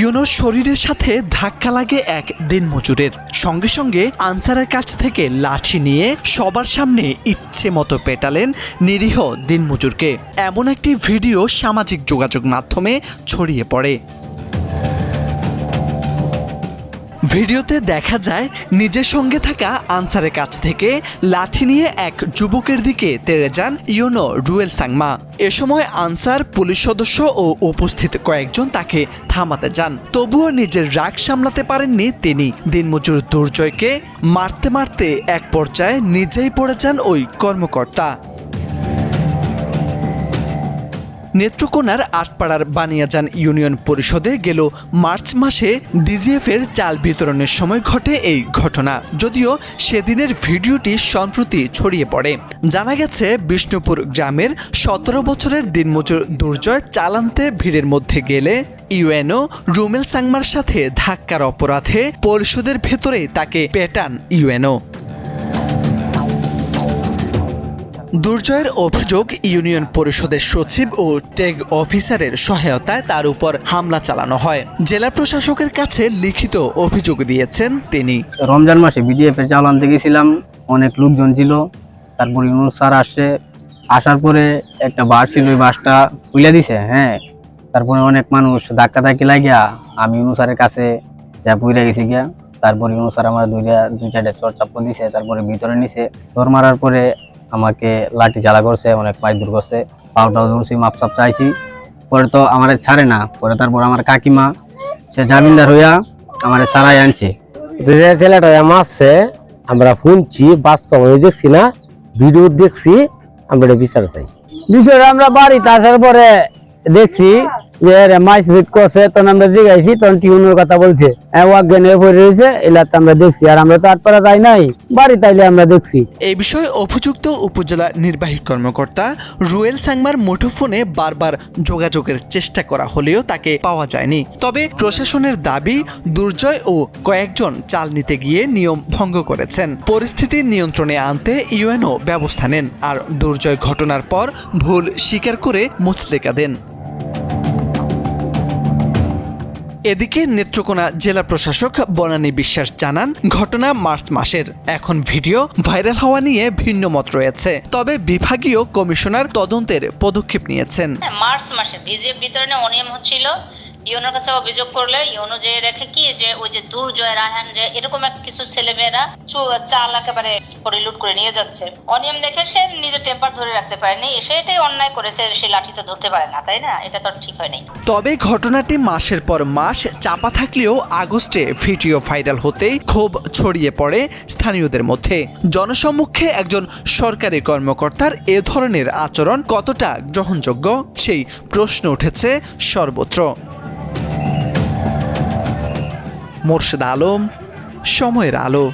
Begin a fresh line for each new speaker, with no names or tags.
ইউনোর শরীরের সাথে ধাক্কা লাগে এক দিনমজুরের। সঙ্গে সঙ্গে আনসারের কাছ থেকে লাঠি নিয়ে সবার সামনে ইচ্ছে মতো পেটালেন নিরীহ দিনমজুরকে। এমন একটি ভিডিও সামাজিক যোগাযোগ মাধ্যমে ছড়িয়ে পড়ে। ভিডিওতে দেখা যায় নিজের সঙ্গে থাকা আনসারের কাছ থেকে লাঠি নিয়ে এক যুবকের দিকে তেড়ে যান ইউনো রুয়েল সাংমা এ সময় আনসার, পুলিশ সদস্য ও উপস্থিত কয়েকজন তাকে থামাতে যান। তবুও নিজের রাগ সামলাতে পারেননি তিনি। দিনমজুর দুর্জয়কে মারতে মারতে এক পর্যায়ে নিজেই পড়ে যান ওই কর্মকর্তা। নেত্রকোনার আটপাড়ার বানিয়াজান ইউনিয়ন পরিষদে গেল মার্চ মাসে ডিজিএফ এর চাল বিতরণের সময় ঘটে এই ঘটনা। যদিও সেদিনের ভিডিওটি সম্প্রতি ছড়িয়ে পড়ে। জানা গেছে, বিষ্ণুপুর গ্রামের সতেরো বছরের দিনমজুর দুর্জয় চালান্তে ভিড়ের মধ্যে গেলে ইউএনও রুমেল সাংমার সাথে ধাক্কার অপরাধে পরিষদের ভেতরে তাকে পেটান ইউএনও। দুর্জয়ের অভিযোগ, ইউনিয়ন পরিষদের সচিব ও টেগ অফিসারের সহায়তায় তার উপর হামলা চালানো হয়। জেলা প্রশাসকের কাছে লিখিত অভিযোগ দিয়েছেন তিনি।
রমজান মাসে বিডিএফ এর চাল আনতে গেছিলাম অনেক লোকজন ছিল। তারপর ইউনুস স্যার আসছে। আসার পরে একটা বাস ছিল, ওই বাসটা তুলে দিছে হ্যাঁ। তারপরে অনেক মানুষ ধাক্কা ধাক্কি লাগিয়া, আমি ইউনুস স্যারের কাছে যা পুইরা গেছি গিয়া, তারপর ইউনুস স্যার আমার দুইটা, দুই চারটা চর চাপ্পল দিছে, তারপরে ভিতরে নিছে। দৌড় মারার পরে আমাকে লাঠি চালা করছে অনেক পায়ে দূর করছে। পাউটাও ধরছি মাপ চাপ চাইছি। পরে তো আমার ছাড়ে না। পরে তারপর আমার কাকিমা সে জামিনদার হইয়া আমার ছাড়াই আনছে।
ছেলেটা মারছে আমরা শুনছি বাস্তবে দেখছি না ভিডিও দেখছি আমরা এটা বিচার চাই। বিষয়টা আমরা বাড়িতে আসার পরে দেখছি। যে আমরা কথা বলছে। হ্যাঁ পড়ে রয়েছে এলাকা আমরা দেখছি, আর আমরা তো আটপাড়া যাই নাই, বাড়ি তাইলে আমরা দেখছি।
এই বিষয়ে উপজেলা নির্বাহী কর্মকর্তা রুয়েল সাংমার মুঠোফোনে বারবার যোগাযোগের চেষ্টা করা হলেও তাকে পাওয়া যায়নি। তবে প্রশাসনের দাবি, দুর্জয় ও কয়েকজন চাল নিতে গিয়ে নিয়ম ভঙ্গ করেছেন। পরিস্থিতি নিয়ন্ত্রণে আনতে ইউএনও ব্যবস্থা নেন, আর দুর্জয় ঘটনার পর ভুল স্বীকার করে মুচলেকা দেন। এদিকে নেত্রকোনা জেলা প্রশাসক বনানী বিশ্বাস জানান, ঘটনা মার্চ মাসের। এখন ভিডিও ভাইরাল হওয়া নিয়ে ভিন্ন মত রয়েছে। তবে বিভাগীয় কমিশনার তদন্তের পদক্ষেপ নিয়েছেন।
মার্চ মাসে বিজেপি বিতরণে অনিয়ম হচ্ছিল। ইউনোর কাছে অভিযোগ করলে ইউনো যে দেখে কি যে ওই যে দুর্জয় রায়হান যে এরকম এক কিছু ছেলেমেয়েরা চাল একেবারে পরিলুট করে নিয়ে যাচ্ছে। অনিয়ম দেখে সে নিজের টেম্পার ধরে রাখতে পারেনি সে এটাই অন্যায় করেছে, সে লাঠি তো ধরতে পারে না, তাই না? এটা তো ঠিক হয়নি
তবে ঘটনাটি মাসের পর মাস চাপা থাকলেও আগস্টে ভিডিও ভাইরাল হতেই ক্ষোভ ছড়িয়ে পড়ে স্থানীয়দের মধ্যে। জনসম্মুখে একজন সরকারি কর্মকর্তার এ ধরনের আচরণ কতটা গ্রহণযোগ্য সেই প্রশ্ন উঠেছে সর্বত্র। মোর্শেদ আলম সময়ের আলো।